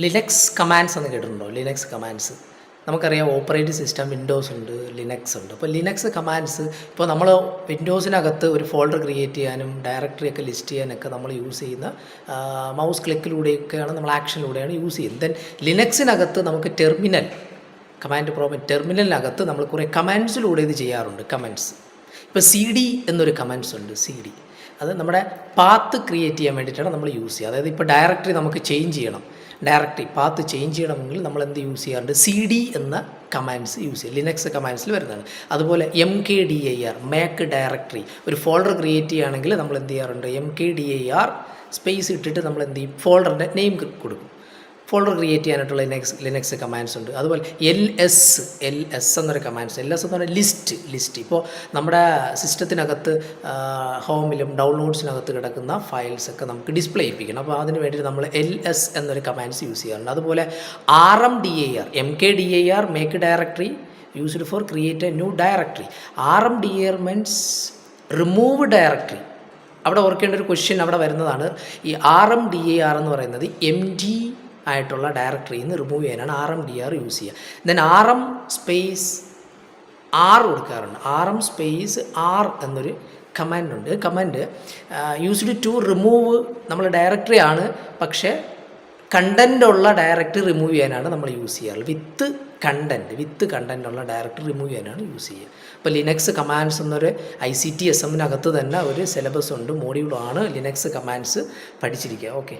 Linux commands എന്ന് കേട്ടിട്ടുണ്ടോ? Linux commands നമുക്കറിയാം ഓപ്പറേറ്റിംഗ് സിസ്റ്റം വിൻഡോസ് ഉണ്ട് ലിനക്സ് ഉണ്ട്. അപ്പോൾ ലിനക്സ് കമാൻഡ്സ് ഇപ്പോൾ നമ്മൾ വിൻഡോസിനകത്ത് ഒരു ഫോൾഡർ ക്രിയേറ്റ് ചെയ്യാനും ഡയറക്ടറി ഒക്കെ ലിസ്റ്റ് ചെയ്യാനൊക്കെ നമ്മൾ യൂസ് ചെയ്യുന്ന മൗസ് ക്ലിക്കിലൂടെയൊക്കെയാണ് നമ്മൾ ആക്ഷനിലൂടെയാണ് യൂസ് ചെയ്യുന്നത്. ദെൻ ലിനക്സിനകത്ത് നമുക്ക് ടെർമിനൽ കമാൻഡ് പ്രോബ്ലം ടെർമിനലിനകത്ത് നമ്മൾ കുറേ കമാൻഡ്സിലൂടെ ഇത് ചെയ്യാറുണ്ട് കമാൻഡ്സ് ഇപ്പോൾ സി ഡി എന്നൊരു കമാൻഡ്സ് ഉണ്ട് സി ഡി അത് നമ്മുടെ പാത്ത് ക്രിയേറ്റ് ചെയ്യാൻ വേണ്ടിയിട്ടാണ് നമ്മൾ യൂസ് ചെയ്യുക. അതായത് ഇപ്പോൾ ഡയറക്ടറി നമുക്ക് ചേഞ്ച് ചെയ്യണം. ഡയറക്ടറി പാത്ത് ചേഞ്ച് ചെയ്യണമെങ്കിൽ നമ്മൾ എന്ത് യൂസ് ചെയ്യാറുണ്ട്? സി ഡി എന്ന കമാൻഡ്സ് യൂസ് ചെയ്യും. ലിനക്സ് കമാൻഡ്സിൽ വരുന്നതാണ്. അതുപോലെ M K D I R make directory ഒരു ഫോൾഡർ ക്രിയേറ്റ് ചെയ്യുകയാണെങ്കിൽ നമ്മൾ എന്ത് ചെയ്യാറുണ്ട്? M K D I R space ഇട്ടിട്ട് നമ്മൾ എന്ത് ചെയ്യും? ഫോൾഡറിന്റെ നെയിം കൊടുക്കും. ഫോൾഡർ ക്രിയേറ്റ് ചെയ്യാനായിട്ടുള്ള ലിനക്സ് ലിനക്സ് കമാൻഡ്സ് ഉണ്ട്. അതുപോലെ എൽ എസ് എൽ എസ് എന്നൊരു കമാൻഡ്സ് എൽ എസ് എന്ന് പറഞ്ഞാൽ ലിസ്റ്റ് ലിസ്റ്റ് ഇപ്പോൾ നമ്മുടെ സിസ്റ്റത്തിനകത്ത് ഹോമിലും ഡൗൺലോഡ്സിനകത്ത് കിടക്കുന്ന ഫയൽസ് ഒക്കെ നമുക്ക് ഡിസ്പ്ലേ ചെയ്യിപ്പിക്കണം. അപ്പോൾ അതിന് വേണ്ടിയിട്ട് നമ്മൾ എൽ എസ് എന്നൊരു കമാൻഡ്സ് യൂസ് ചെയ്യാറുണ്ട്. അതുപോലെ R M D A R M K D A R make directory used for create a new directory R M D R means remove directory അവിടെ ഓർക്കേണ്ട ഒരു ക്വസ്റ്റ്യൻ അവിടെ വരുന്നതാണ്. ഈ R M D A R എന്ന് പറയുന്നത് M D ആയിട്ടുള്ള ഡയറക്ടറിയിൽ നിന്ന് റിമൂവ് ചെയ്യാനാണ് R M D R use ചെയ്യുക then R M space R കൊടുക്കാറുണ്ട്. ആർ എം സ്പേസ് ആർ എന്നൊരു കമാൻഡ് ഉണ്ട്. കമാൻഡ് യൂസ്ഡ് ടു റിമൂവ് നമ്മൾ ഡയറക്ടറി ആണ്. പക്ഷേ കണ്ടന്റ് ഉള്ള ഡയറക്ടറി റിമൂവ് ചെയ്യാനാണ് നമ്മൾ യൂസ് ചെയ്യാറ്. വിത്ത് കണ്ടന്റ് വിത്ത് കണ്ടന്റ് ഉള്ള ഡയറക്ടറി റിമൂവ് ചെയ്യാനാണ് യൂസ് ചെയ്യുക ഇപ്പോൾ ലിനക്സ് കമാൻഡ്സ് എന്നൊരു ഐ സി ടി എസ് എമ്മിനകത്ത് തന്നെ ഒരു സിലബസ് ഉണ്ട് മോഡ്യൂളാണ് ലിനക്സ് കമാൻഡ്സ് പഠിച്ചിരിക്കുക. ഓക്കെ